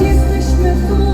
Субтитры сделал